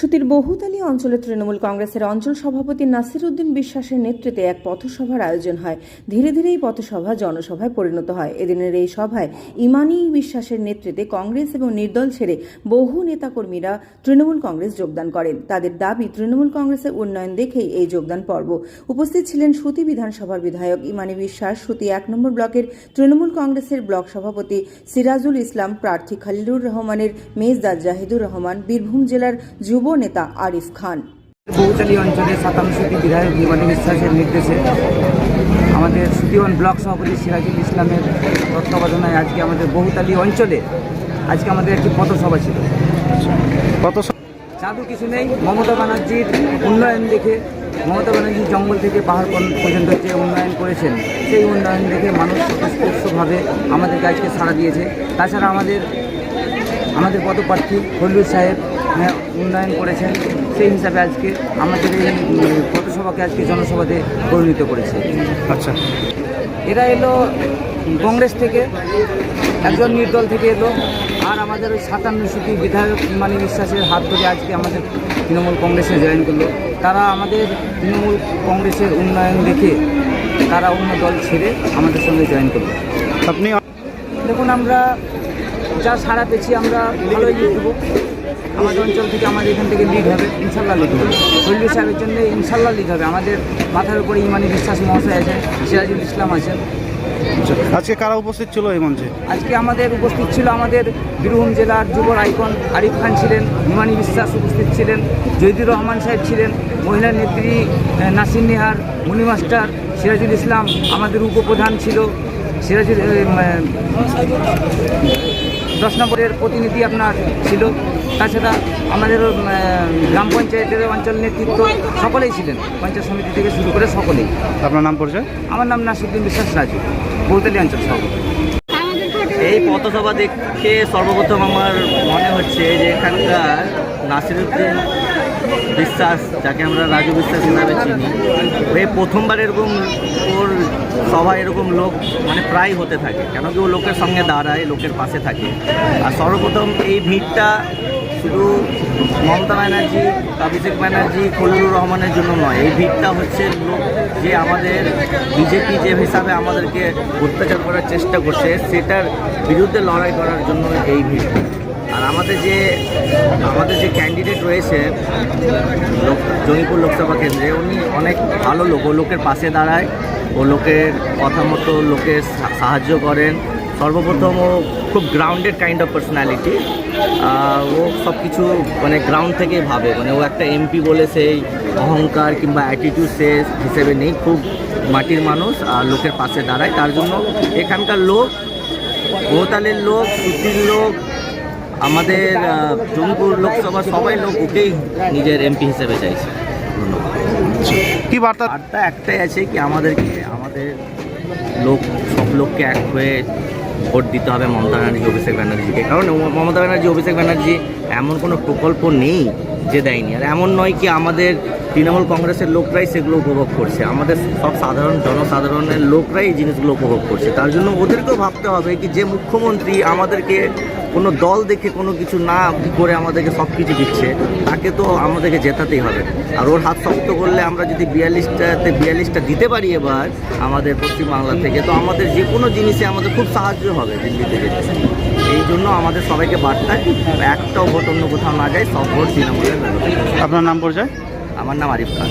সুতির বহুতালী অঞ্চলে তৃণমূল কংগ্রেসের অঞ্চল সভাপতি নাসির উদ্দিন বিশ্বাসের নেতৃত্বে এক পথসভার আয়োজন হয়। ধীরে ধীরে এই পথসভা জনসভায় পরিণত হয়। এদিনের এই সভায় ইমানি বিশ্বাসের নেতৃত্বে কংগ্রেস এবং নির্দল ছেড়ে বহু নেতাকর্মীরা তৃণমূল কংগ্রেস যোগদান করেন। তাদের দাবি, তৃণমূল কংগ্রেসের উন্নয়ন দেখেই এই যোগদান পর্ব। উপস্থিত ছিলেন সুতি বিধানসভার বিধায়ক ইমানি বিশ্বাস, সুতি এক নম্বর ব্লকের তৃণমূল কংগ্রেসের ব্লক সভাপতি সিরাজুল ইসলাম, প্রার্থী খালিলুর রহমানের, মেজদার জাহিদুর রহমান, বীরভূম জেলার যুব নেতা আরিফ খান। বহুতালী অঞ্চলে সাতাংশটি বিধায়ক বিমানী বিশ্বাসের নির্দেশে? আমাদের সুতিওয়ান ব্লক সভাপতি সিরাজুল ইসলামের তত্ত্বাবধানায় আজকে আমাদের বহুতালী অঞ্চলে আজকে আমাদের একটি পথসভা ছিল। কত জাদু কিছু নেই মমতা ব্যানার্জির উন্নয়ন দেখে মমতা ব্যানার্জি জঙ্গল থেকে পাহাড় পর্যন্ত পর্যন্ত যে উন্নয়ন করেছেন সেই উন্নয়ন দেখে মানুষ স্পষ্টভাবে আমাদের আজকে সাড়া দিয়েছে। তাছাড়া আমাদের আমাদের পদপ্রার্থী হল্লুর সাহেব উন্নয়ন করেছেন। সেই হিসাবে আজকে আমাদের এই উম, পথসভাকে আজকে জনসভাতে পরিণত করেছে। আচ্ছা। এরা এলো কংগ্রেস থেকে একজন নির্দল থেকে এলো আর আমাদের ওই সাতান্ন সুটি বিধায়ক ইমানি বিশ্বাসের হাত ধরে আজকে আমাদের তৃণমূল কংগ্রেসে জয়েন করল। তারা আমাদের তৃণমূল কংগ্রেসের উন্নয়ন দেখে তারা অন্য দল ছেড়ে আমাদের সঙ্গে জয়েন করল। আপনি দেখুন আমরা যা সারা পেয়েছি আমরা ভালোই দেবো আমাদের অঞ্চল থেকে আমাদের এখান থেকে লিড হবে ইনশাল্লাহ লিড হবে। হল্লু সাহেবের জন্য ইনশাল্লাহ লিড হবে। আমাদের মাথার উপরে ইমানি বিশ্বাস মহাশয় আছে সিরাজুল ইসলাম আছেন। আজকে কারা উপস্থিত ছিল এই মঞ্চে? আজকে আমাদের উপস্থিত ছিল আমাদের বীরভূম জেলার যুব আইকন আরিফ খান ছিলেন হিমানি বিশ্বাস উপস্থিত ছিলেন জহিদুর রহমান সাহেব ছিলেন মহিলা নেত্রী নাসির নেহার মুনি মাস্টার সিরাজুল ইসলাম আমাদের উপপ্রধান ছিল সিরাজুল দশ নম্বরের প্রতিনিধি আপনার ছিল। তাছাড়া আমাদের গ্রাম পঞ্চায়েতের অঞ্চল নেতৃত্ব সকলেই ছিলেন। পঞ্চায়েত সমিতি থেকে শুরু করে সকলেই। আপনার নাম পরিচয়? আমার নাম নাসিদ্দিন বিশ্বাস রাজু বৌতালি অঞ্চল সভাপতি। এই পথসভা দেখে সর্বপ্রথম আমার মনে হচ্ছে যে এখানকার নাসিরুদ্দিন বিশ্বাস, যাকে আমরা রাজু বিশ্বাস হিসাবে চিনি। ওই প্রথমবার এরকম ওর সভা এরকম লোক মানে প্রায় হতে থাকে, কেন কি ও লোকের সঙ্গে দাঁড়ায়, লোকের পাশে থাকে। আর সর্বপ্রথম এই ভিড়টা শুধু মমতা ব্যানার্জি, অভিষেক ব্যানার্জি, খলিলুর রহমানের জন্য নয়, এই ভিড়টা হচ্ছে লোক যে আমাদের বিজেপি যে হিসাবে আমাদেরকে অত্যাচার করার চেষ্টা করছে, সেটার বিরুদ্ধে লড়াই করার জন্য এই ভিড়। আর আমাদের যে আমাদের যে ক্যান্ডিডেট রয়েছে জঙ্গিপুর লোকসভা কেন্দ্রে, উনি অনেক ভালো লোক। ও লোকের পাশে দাঁড়ায়, ও লোকের কথা মতো লোকের সাহায্য করেন। সর্বপ্রথম ও খুব গ্রাউন্ডেড কাইন্ড অফ পার্সোনালিটি ও সব কিছু মানে গ্রাউন্ড থেকে ভাবে। মানে ও একটা এমপি বলে সেই অহংকার কিংবা অ্যাটিটিউড সে হিসেবে নেই। খুব মাটির মানুষ আর লোকের পাশে দাঁড়ায়। তার জন্য এখানকার লোক বহুতালের লোক, সুতির লোক আমাদের জঙ্গিপুর লোকসভা সবাই লোক ওকেই নিজের এমপি হিসেবে চাইছে। কি বার্তা? বার্তা একটাই আছে কি আমাদেরকে আমাদের লোক সব লোককে এক হয়ে ভোট দিতে হবে মমতা ব্যানার্জি অভিষেক ব্যানার্জিকে। কারণ মমতা ব্যানার্জি অভিষেক ব্যানার্জি এমন কোনো প্রকল্প নেই যে দেয়নি। আর এমন নয় কি আমাদের তৃণমূল কংগ্রেসের লোকরাই সেগুলো উপভোগ করছে। আমাদের সব সাধারণ জনসাধারণের লোকরাই এই জিনিসগুলো উপভোগ করছে। তার জন্য ওদেরকেও ভাবতে হবে কি, যে মুখ্যমন্ত্রী আমাদেরকে কোনো দল দেখে কোনো কিছু না করে আমাদেরকে সব কিছু দিচ্ছে, তাকে তো আমাদেরকে জেতাতেই হবে। আর ওর হাত শক্ত করলে আমরা যদি বিয়াল্লিশটাতে বিয়াল্লিশটা দিতে পারি এবার আমাদের পশ্চিমবাংলা থেকে, তো আমাদের যে কোনো জিনিসে আমাদের খুব সাহায্য হবে দিল্লিতে যেতে। এই জন্য আমাদের সবাইকে বার্তায় একটাও ভোট অন্য কোথাও না যায়, সব ভোট তৃণমূলের আপনার নাম পরিচয়? আমার নাম আরিফ খান।